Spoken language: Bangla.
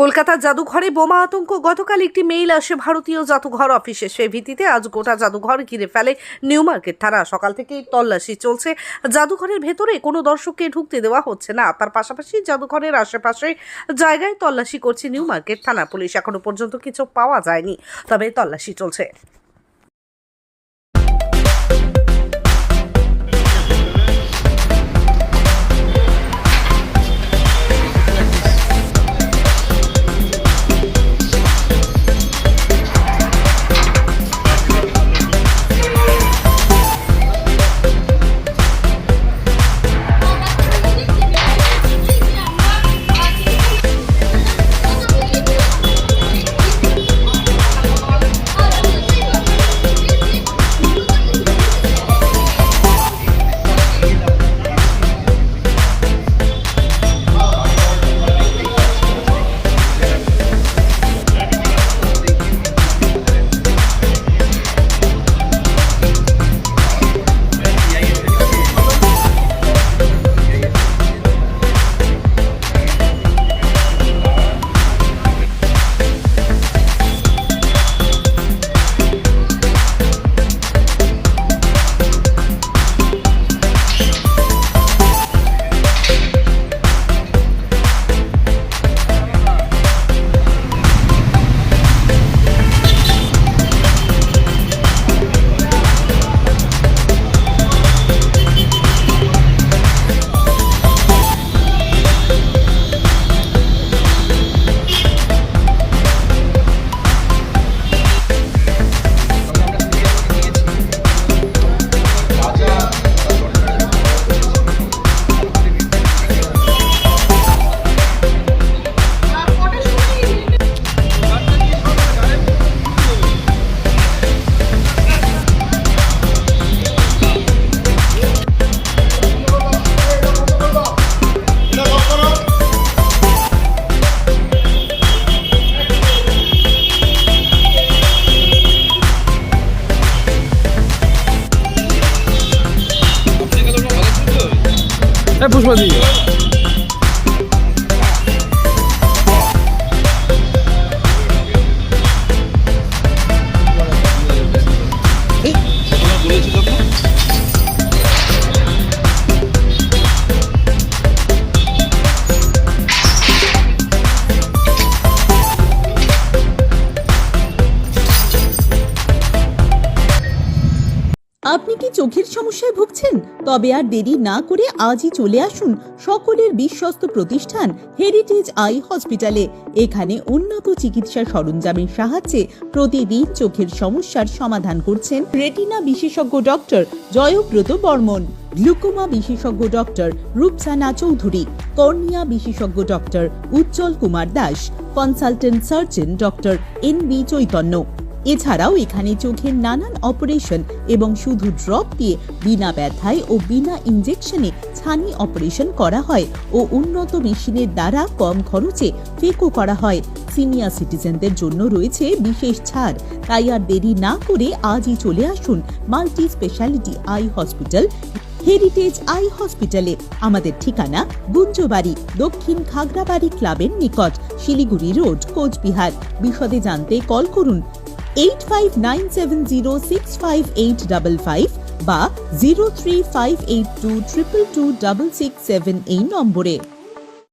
কলকাতার জাদুঘরে বোমা আতঙ্ক। গতকাল একটি মেইল আসে ভারতীয় জাদুঘর অফিসে। সে ভিত্তিতে আজ গোটা জাদুঘর ঘিরে ফেলে। নিউ মার্কেট থানা সকাল থেকেই তল্লাশি চলছে। জাদুঘরের ভেতরে কোনো দর্শককে ঢুকতে দেওয়া হচ্ছে না। তার পাশাপাশি জাদুঘরের আশেপাশে জায়গায় তল্লাশি করছে নিউ মার্কেট থানা পুলিশ। এখনও পর্যন্ত কিছু পাওয়া যায়নি। তবে তল্লাশি চলছে। হ্যাঁ পুষ্পাদি আপনি কি চোখের সমস্যায় ভুগছেন? তবে আর দেরি না করে আজই চলে আসুন সকলের বিশ্বস্ত প্রতিষ্ঠান হেরিটেজ আই হসপিটালে এখানে উন্নত চিকিৎসা সরঞ্জামের সাহায্যে প্রতিদিন চোখের সমস্যার সমাধান করছেন রেটিনা বিশেষজ্ঞ ডক্টর জয়ব্রত বর্মন, গ্লুকোমা বিশেষজ্ঞ ডক্টর রূপসানা চৌধুরী, কর্নিয়া বিশেষজ্ঞ doctor Ujjwal Kumar Das, consultant surgeon doctor N B Chaitanya. এছাড়াও এখানে চোখের নানান অপারেশন এবং শুধু ড্রপ দিয়ে বিনা ব্যথায় ও বিনা ইনজেকশনে ছানি অপারেশন করা হয় ও উন্নত মেশিনের দ্বারা কম খরচে ফেকো করা হয়। সিনিয়র সিটিজেনদের জন্য রয়েছে বিশেষ ছাড়। তাই আর দেরি না করে আজই চলে আসুন multi specialty eye hospital, heritage eye হসপিটালে। আমাদের ঠিকানা গুঞ্জবাড়ি, দক্ষিণ খাগড়াবাড়ি ক্লাবের নিকট, শিলিগুড়ি রোড, কোচবিহার। বিশদে জানতে কল করুন eight five nine seven zero six five eight double five বা zero three five eight two triple two double six seven এই নম্বরে।